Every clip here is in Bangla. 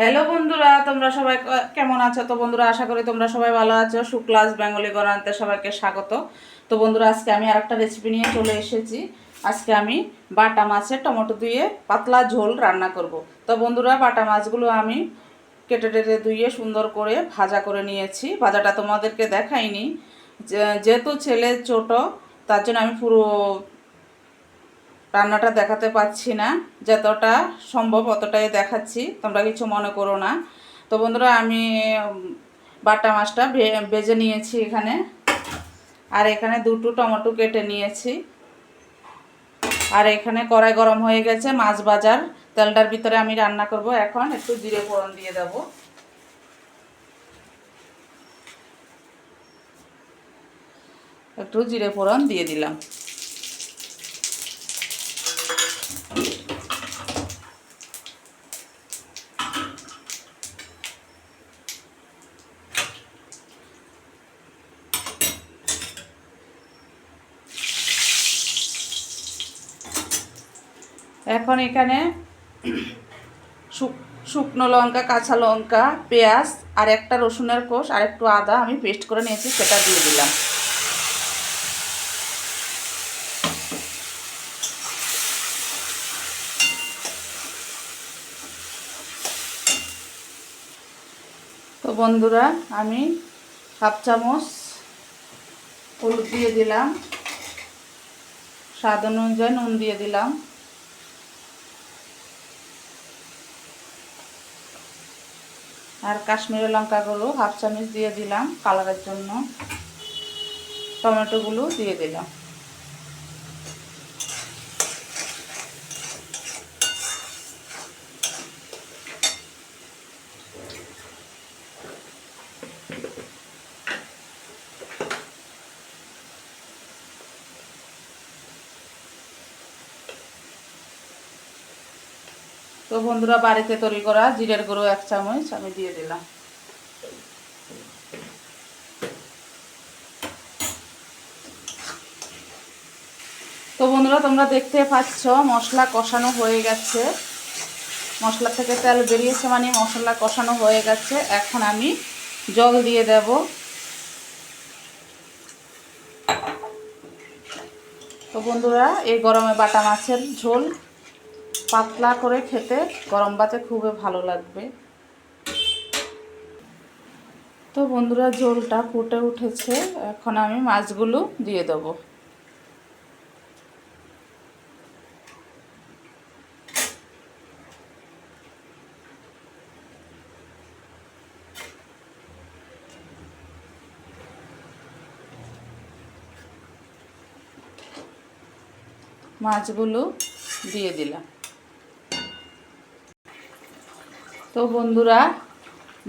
হ্যালো বন্ধুরা, তোমরা সবাই কেমন আছো? তো বন্ধুরা, আশা করি তোমরা সবাই ভালো আছো। শুক্লাস বেঙ্গলি গণান্তে সবাইকে স্বাগত। তো বন্ধুরা, আজকে আমি আরেকটা রেসিপি নিয়ে চলে এসেছি। আজকে আমি বাটা মাছের টমেটো দিয়ে পাতলা ঝোল রান্না করব। তো বন্ধুরা, বাটা মাছগুলো আমি কেটে টেটে ধুয়ে সুন্দর করে ভাজা করে নিয়েছি। ভাজাটা তোমাদেরকে দেখাইনি। যেহেতু ছেলে ছোট, তার জন্য আমি পুরো রান্নাটা দেখাতে পাচ্ছি না, যতটা সম্ভব অতটাই দেখাচ্ছি, তোমরা কিছু মনে করো না। তো বন্ধুরা, আমি বাটা মাছটা ভেজে নিয়েছি এখানে। আর এখানে দুটো টমেটো কেটে নিয়েছি। আর এখানে কড়াই গরম হয়ে গেছে, মাছ বাজার তেলটার ভিতরে আমি রান্না করব। এখন একটু জিরে ফোড়ন দিয়ে দেব। একটু জিরে ফোড়ন দিয়ে দিলাম। এখন এখানে শুকনো লঙ্কা, কাঁচা লঙ্কা, পেঁয়াজ আর একটা রসুনের কোষ আর একটু আদা আমি পেস্ট করে নিয়েছি, সেটা দিয়ে দিলাম। তো বন্ধুরা, আমি হাফ চামচ হলুদ দিয়ে দিলাম, স্বাদ অনুযায়ী নুন দিয়ে দিলাম। আর কাশ্মীরি লঙ্কাগুলো হাফ চামচ দিয়ে দিলাম কালারের জন্য। টমেটোগুলো দিয়ে দিলাম। তো বন্ধুরা বাড়িতে তৈরি করা জিরের গুঁড়ো এক চামচ আমি দিয়ে দিলাম। তো বন্ধুরা তোমরা দেখতে পাচ্ছ মশলা কষানো হয়ে গেছে। মশলা থেকে তেল বেরিয়েছে মানে মশলা কষানো হয়ে গেছে। এখন আমি জল দিয়ে দেব। তো বন্ধুরা এই গরমে বাটা মাছের ঝোল পাতলা করে খেতে গরম ভাতে খুবই ভালো লাগবে। তো বন্ধুরা, ঝোলটা ফুটে উঠেছে। এখন আমি মাছগুলো দিয়ে দেবো। মাছগুলো দিয়ে দিলাম। তো বন্ধুরা,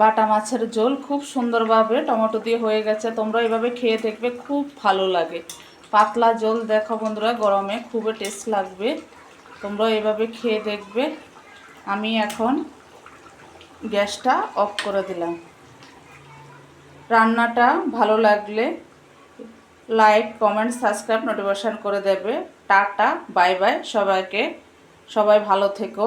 বাটা মাছের ঝোল খুব সুন্দরভাবে টমেটো দিয়ে হয়ে গেছে। তোমরা এভাবে খেয়ে দেখবে, খুব ভালো লাগে। পাতলা ঝোল দেখো বন্ধুরা, গরমে খুবই টেস্ট লাগবে। তোমরা এভাবে খেয়ে দেখবে। আমি এখন গ্যাসটা অফ করে দিলাম। রান্নাটা ভালো লাগলে লাইক, কমেন্ট, সাবস্ক্রাইব, নোটিফিকেশান করে দেবে। টাটা, বাই বাই, সবাইকে। সবাই ভালো থেকো।